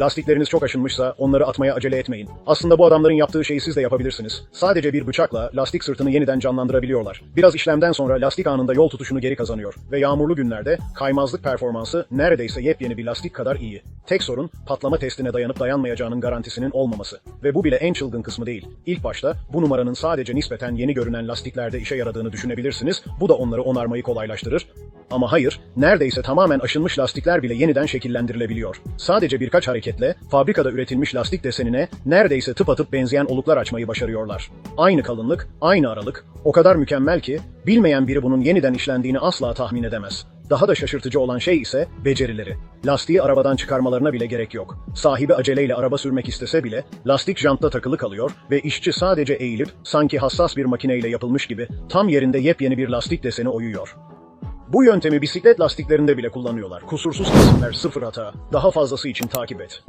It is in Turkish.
Lastikleriniz çok aşınmışsa onları atmaya acele etmeyin. Aslında bu adamların yaptığı şeyi siz de yapabilirsiniz. Sadece bir bıçakla lastik sırtını yeniden canlandırabiliyorlar. Biraz işlemden sonra lastik anında yol tutuşunu geri kazanıyor ve yağmurlu günlerde kaymazlık performansı neredeyse yepyeni bir lastik kadar iyi. Tek sorun patlama testine dayanıp dayanmayacağının garantisinin olmaması. Ve bu bile en çılgın kısmı değil. İlk başta bu numaranın sadece nispeten yeni görünen lastiklerde işe yaradığını düşünebilirsiniz. Bu da onları onarmayı kolaylaştırır. Ama hayır, neredeyse tamamen aşınmış lastikler bile yeniden şekillendirilebiliyor. Sadece birkaç hareketle fabrikada üretilmiş lastik desenine neredeyse tıpatıp benzeyen oluklar açmayı başarıyorlar. Aynı kalınlık, aynı aralık, o kadar mükemmel ki bilmeyen biri bunun yeniden işlendiğini asla tahmin edemez. Daha da şaşırtıcı olan şey ise becerileri. Lastiği arabadan çıkarmalarına bile gerek yok. Sahibi aceleyle araba sürmek istese bile lastik jantta takılı kalıyor ve işçi sadece eğilip sanki hassas bir makineyle yapılmış gibi tam yerinde yepyeni bir lastik deseni oyuyor. Bu yöntemi bisiklet lastiklerinde bile kullanıyorlar. Kusursuz kesimler, sıfır hata. Daha fazlası için takip et.